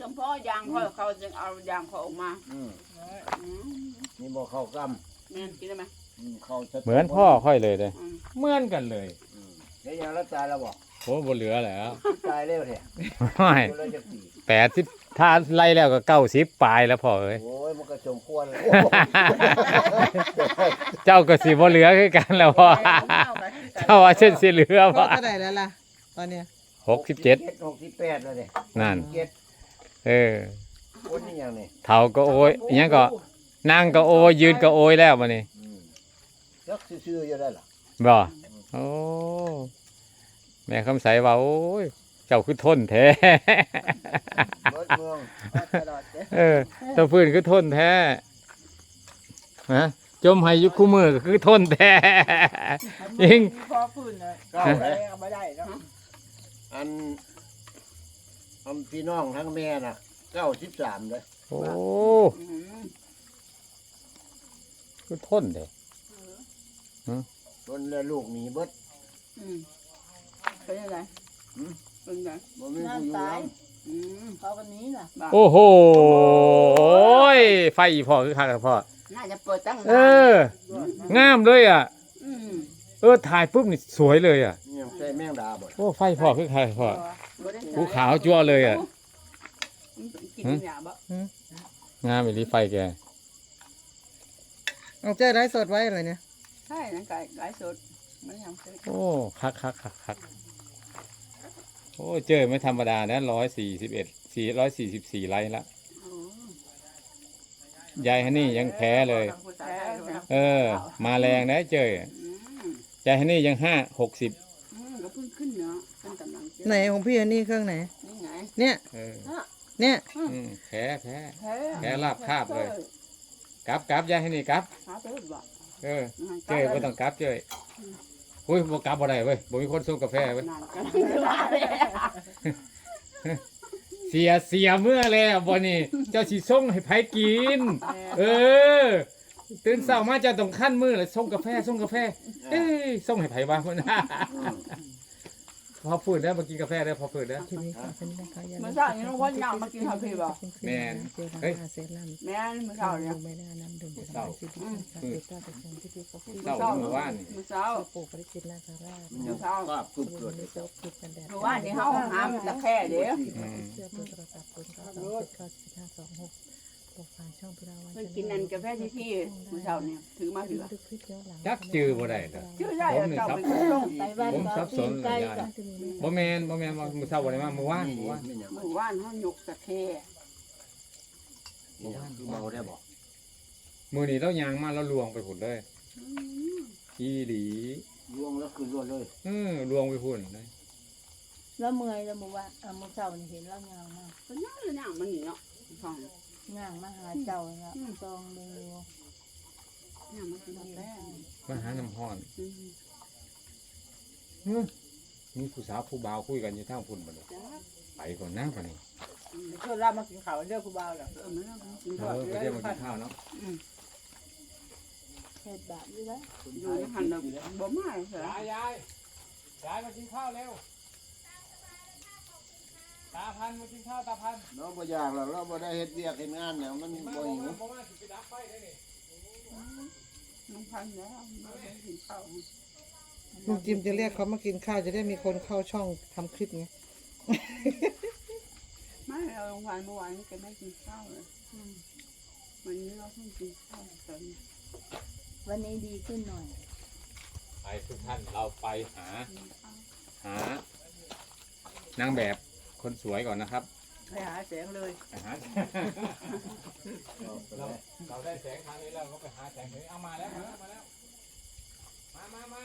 จำเพาะยางเขาเขาจึงเอายางเขาออกมาอืมอืมนี่บ่เข้ากแม่นกินได้ไหมำอืมเข้าสะเหมือนพ่อค่อยเลยเลยอืมเหมือนกันเลยมเดี๋ยวยังรักตายแล้วบอกโอ้บ่เหลือแล้วตายแล้วแท้ไม่คนละจะปีแปดสิบถ้าไล่แล้วก็เก้าสิบปลายแล้วพ่อเอ้ยโอ้ยมันก็สมควรเลยเจ้าก็สิบ่เหลือคือกันแล้วพ่อเจ้าว่าเช่นสิเหลือพ่อเท่าไหร่แล้วล่ะ ตอนเนี้ยหกสิบเจ็ดหกสิบแปดแล้วเนี่ยนั่น เจ็ด เออคนนี่ยังนี่เท่าก็โอยอิหยังก็นั่งก็โอยยืนก็โอยแล้วมานี่อืมจักซื่อๆอยู่ได้ล่ะบ่โอ้แม่คำใสว่าโอ้ยเจ้าคือทนแท้รถเมืองตลอดเลยเออเจ้าพื้นคือทนแท้ฮะจมให้อยุคู่มือก็คือทนแท้ ยิง พอพื้นเลยเก้าเลยเอาไม่ได้เนาะอัน อันพี่น้องทั้งแม่น่ะเก้าสิบสามเลยโอ้อืมคือทนเด้จนแล้วลูกหนีเบิดอืมเป็นยังไงอืมเป็นยังไงบ่มีผู้อยู่นอืมเขาวันนี้น่ะโอ้โหยไฟอีพ่อคือคักอะพ่อน่าจะเปิดตั้งเอนานอ งามเลยอะ อืมเออถ่ายปุ๊บนี่สวยเลยอะำยังใส่แมงดาบ่ล่ะโอ้ไฟพ่อคือใครพ่อ บ่ได้ใช้ภูขาวจั่วเลยอะกินยาบ่งามอีหลีไฟแก เอาเจ้ไร้สดไว้เลยเนี่ยใช่นั่นไก่ไก่สดไม่ทำซื้อโอ้คักคักคักคักโอ้เจอไม่ธรรมดานะร้อยสี่สิบเอ็ดสี่ร้อยสี่สิบสี่ไลค์ละโอ้ยายฮันนี่ยังแพ้เลยแพ้เลยเออ มาแรงนะเจออืมยายฮันนี่ยังห้าหกสิบอืมก็เพิ่งขึ้นเนาะ ไหนของพี่อันนี้เครื่องไหน นี่ไงเนี่ย เออเนี่ย อืมแพ้แพ้แพ้แพ้ลาบคาบเลย กลับกลับยายฮันนี่กลับ หาเปิดบ่เออ เจอไม่ต้องกลับเจออุ้ยบ่กลับบ่ได้เว้ยบ่มีคนส่งกาแฟเว้ยนานกันจะว่าเลยเสียเสียเมื่อแล้วบ่นี่เจ้าสิส่งให้ไผกิน เออ ตื่นเช้ามาเจะต้องขั้นมือเลยส่งกาแฟส่งกาแฟ เอ้ยส่งให้ไผบ้างเพิ่น พอฝืนได้อมากินกาแฟได้อพอฝืนได้อทีนี้ค่ะเป็นนะคะอย่าลืเมื่อเช้านี้น้องวันยางมากินข้าวพี่บ่แม่นเจอเฮ้ยกันเซรั่มแม่นเมื่อเช้าเนี่ยไม่ได้น้ำดื่มเศร้าสิบค่ะเด็กก็จะส่งที่พี่ก็คุยเศร้าเมื่อวานนี่เมื่อเช้าปลูกปริจิตนาคาราชมันยังภาพกึบบเกิดริโภคผิดกันแดดเมื่อวานนี้เฮาหามตะแค่เด้ออืมเสื้อตัวโทรศัพท์ศูนย์เก้าสอ งเจ็ดเก้าสิบห้าสองหกโปรไฟล์ช่องพิราวันเพิ่นกินนั่นกาแฟที่พี่เมื่อเช้าเนี่ยถือมาถือดูคลิปย้อนหลังจักจือบ่ได้เด้อชื่อได้อะเจ้าไปส่งผมสับสนเลยยายบ่แม่นบ่แม่นว่ามื้อเช้าบ่ได้มาเมื่อวานนี่เมื่อวานนี่ยังเมื่อวานเฮายกตะแค่นี่ยังคือเมาได้บ่มื้อนี้เรายางมาแล้วลวงไปพุ่นเลยอีหลีล่วงแล้วคือรวดเลยเออลวงไปพุ่นเลยแล้วเมื่อยแล้วเมื่อวานเอ่อเมื่อเช้านี่เห็นแล้วยาวมากก็ย่างเลยย่างมันนี่เนาะฟัง ย่างมาหาเจ้าแล้วซองดูย่างมันกินกาแฟมาหาน้ำฮ้อนอืมเฮ้ยมีผู้สาวผู้บ่าวคุยกันอยู่ทางพุ่นบ่ดอกจ้าไปก่อนนะบัดนี้เชิญเรามากินข้าวเด้อผู้บ่าวล่ะเออมันเรากินเอข้าวอไปเด้เที่ยวอมากินข้าวเนาะเฮ็ดแบบนี้แล้วอยู่ในหันน่ะบ่มาเสียยายยายยายมากินข้าวเร็ว ตาพันมากินข้าวตาพันเราบ่อยากหรอกเราบ่ได้เฮ็ดเวียกเฮ็ดงานเนี่ยมันบ่หิวบ่มาสิไปดับไฟได้นี่น้องพันแล้วไม่ได้กินข้าวลุงจิมจะเรียกเขามากินข้าวจะได้มีคนเข้าช่องทำคลิปไงไม่เราโรงพยาบาลเมื่อวานนี้แกไม่กินข้าวเลยอืมวันนี้เราเพิ่งกินข้าวกันวันนี้ดีขึ้นหน่อยไปทุกท่านเราไปหา หานางแบบ คนสวยก่อนนะครับไปหาแสงเลย ไปหาเราเราได้แสงทางนี้แล้วก็ไปหาแสงถึงเอามาแล้วมาแล้วมาแล้วมามามา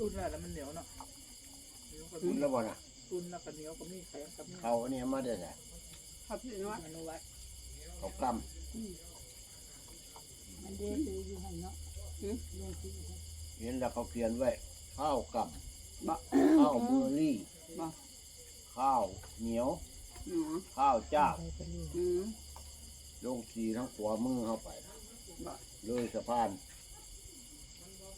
อุ่นแล้วแล้วมันเหนียวเนาะเหนียวกับกินแล้วบ่น่ะอุ่นแล้วก็เหนียวกับมีแข็งกับมีเขาอันนี้มาได้แหละขอบพี่นวัดอนุวัตเขากมันเด้ซื้ออยู่หันเนาะเรื่องที่ำ เห็นแล้วเขาเขียนไว้ ข้าวกบ่ำข้าวเบอร์รี่ บ่ ข้าวเหนียวหนูข้าวเจ้าไปไปเรื่อยอืม ลงสีทั้งขวามือเข้าไปบ่ เลยสะพาน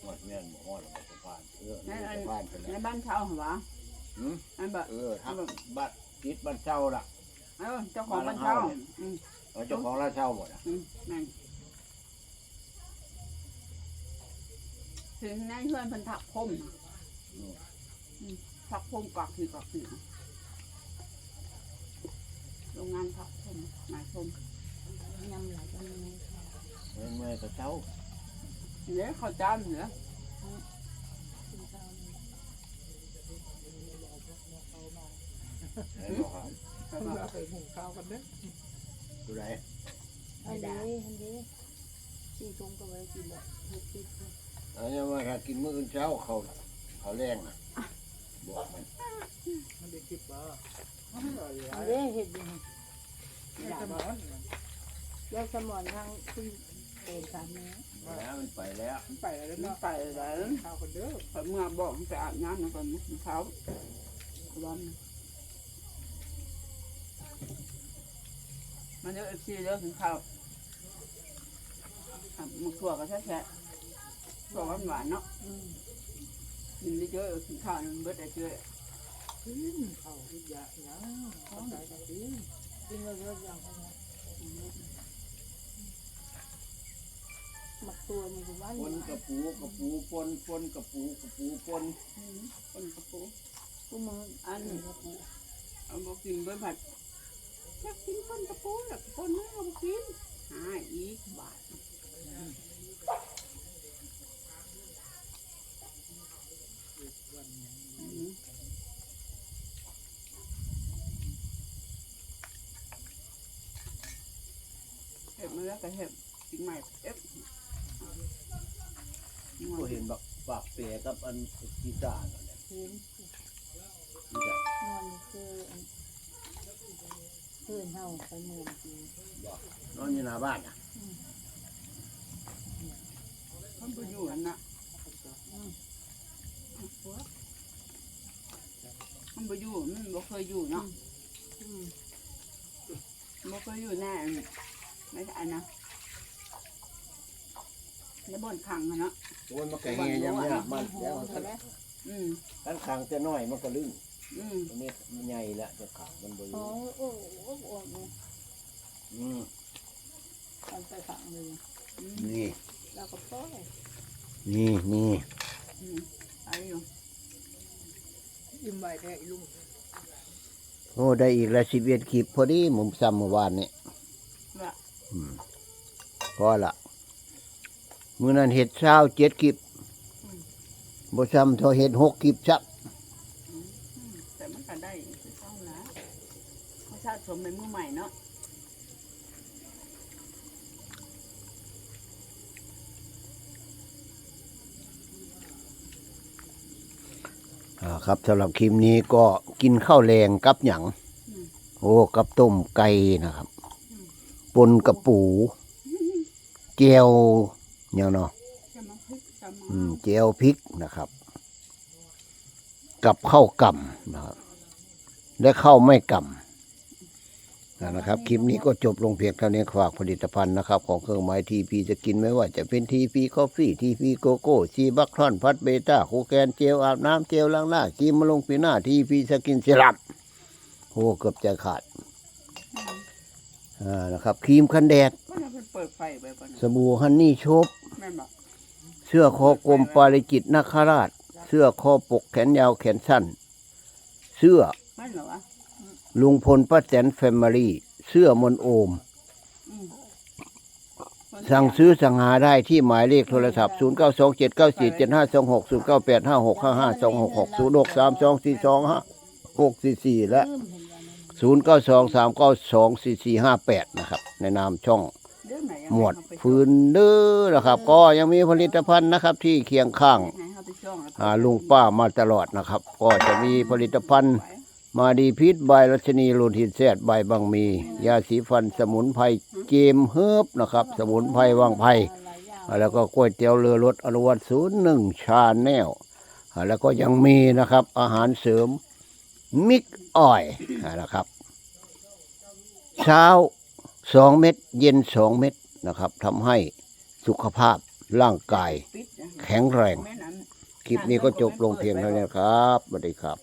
หมดแม่นบ่ฮอดสะพานผ่านเออนั่นอันผ่านไปในแล้วบ้านเช่าเหรอวะหืมอันแบบเออทักบัตรจิตบัตรเช่าล่ะ เออเจ้าของบ้านเช่าอืม เอาเจ้าของร้านเช่าหมดอะอืมนั่น ถึงในเพื่อนเพิ่นถักพรมน่ะอืมถักพรมกักคือกักคือโรงงานถักพรมหมายพรมยำหลายจังเลยเมื่อเมื่อก็เช่าเหลือข้าวจานเหลือกินข้าวนี่เห็นบอกครับแต่เราว่าไปหุงข้าวกันเด้อดูไหนอันนี้อันนี้สี่ทุ่มก็ไว้กินแล้วหกสิบ อันนี้ว่าถ้ากินมื้ออื่นเช้าเขาเขาแรงนะบอกมันมันได้คิดว่าอร่อยอันเลยนี้เห็ดดีอยากมายายสมอนทางคุณเอ็นสามเนื้อแล้วมันไปแล้วไปแล้วมันเนาะไปแล้วข้าวกันเด้อข่อยเมื่อบอกให้ไปอาบน้ำนะก่อนมื้อเช้าวันมันเยอะเอฟซีเยอะถึงข้าวอะหมึกถั่วก็แช่ ๆถั่วหวานๆเนาะอืมกินได้เยอะถึงข้าวนึงเบิดได้เยอะกินข้าวทุกอย่างนะข้าวใส่กันกินกินแล้วเยอะอย่างไรหมักตัวนี่ก็หวานปนกระปูกระปูปนปนกระปูกระปูปนอืมคนกระปุกกูมึงอันกระปุกเอาบอกกินเบิดผัดอยากกินคนกระปุกอยากคนไม่เอาบอกกินหาอีกบาทอืมเห็บ มาแล้วก็เห็บกินใหม่เอฟก็เห็นบักปากเปียกับอันกีตาร์นั่นแหละเห็นกีตาร์นอนคืออันเพื่อนเฮาไปเมืองจีนบอกนอนอยู่หน้าบ้านอะมันไปอยู่อันน่ะมันไปอยู่มันบ่เคยอยู่เนาะอืมบ่เคยอยู่แน่ ไม่ใช่อันนะในบ่อนขังอะเนาะโอ้ยมันก็แหยังยากมันแล้วเห็นไหมอืมขันขังจะน้อยมันก็ลึงอืมอันนี้มันใหญ่ละจะขังมันบ่อโอ้ยู่โอ้โอ้โอ้เนี่ยอืมเอาไปฝังเลยอืมนี่แล้วก็ปล่อยนี่นี่อืมไปอยู่อิ่มใบแท้อีลุงโอ้ได้อีกละสิบเอ็ดคลิปพอดีหมุมซ้ำเมื่อวานนี่ว่าอืม พอละมือนั้นเห็ดเช้าเจ็ดคลิปบ่ซ้ำเท่าเห็ดหกคลิปซักอืมแต่มันก็ได้คือเท่านะเขาชาติสมเป็นมือใหม่เนาะอ่าครับสำหรับคลิปนี้ก็กินข้าวแรงกับหยังโอ้กับต้มไก่นะครับ ปนกับปูเจียวอย่างเนาะจะมาะมาอืมเจียวพริกนะครับ กับข้าวกำนะครับ และข้าวไม่กำนะครับ คลิปนี้ก็จบลงเพียงเท่านี้ฝากผลิตภัณฑ์นะครับ ของเครื่องหมายทีพีจะกินไม่ว่าจะเป็นทีพีคอฟฟี่ทีพีโกโก้ชีบัคทอนพัดเบต้าโคแกนเจลอาบน้ำเจลล้างหน้าครีมมาลงปีหน้าทีพีสกินเซรั่มโอ้เกือบจะขาด อ่านะครับครีมกันแดด ก็จะเปิดไฟไปก่อนสบู่ฮันนี่โชบแม่นบอกเสื้อคอกลมปาริจิตนาคราช เสื้อคอปกแขนยาวแขนสั้น เสื้อไม่เหรอวะลุงพลป้าแตนแฟมิลี่เสื้อมนโอม อืมสั่งซื้อสั่งหาได้ที่หมายเลขโทรศัพท์ 0 9 2 7 9 4 7 5 2 6 0 9 8 5 6 5 5 2 6 6 0 6 3 2 4 2 5 6 4 4 และ ลืมเห็นวันนั้น 0 9 2 3 9 2 4 4 5 8 นะครับ ในนามช่องเรื่องไหนยังหมวดให้เขาไปฟืนเด้อนะครับ ก็ยังมีผลิตภัณฑ์นะครับ ที่เคียงข้างให้เขาไปช่องแล้วอ่าลุงป้ามาตลอดนะครับ ก็จะมีผลิตภัณฑ์ มาดีพิษใบรัชนีโลนหินแซดใบบางมี ยาสีฟันสมุนไพรเกมเฮิบนะครับ สมุนไพรวังไพรหลายอย่างแล้วก็ก๋วยเตี๋ยวเรือรถอนุวัตศูนย์หนึ่งชาแนลแล้วก็ยังมีนะครับ อาหารเสริม มิกอ้อยนะครับ เช้าสองเม็ดเย็นสองเม็ดนะครับทำให้สุขภาพร่างกายแข็งแรง คลิปนี้ก็จบลงเพียงเท่านี้ครับสวัสดีครับ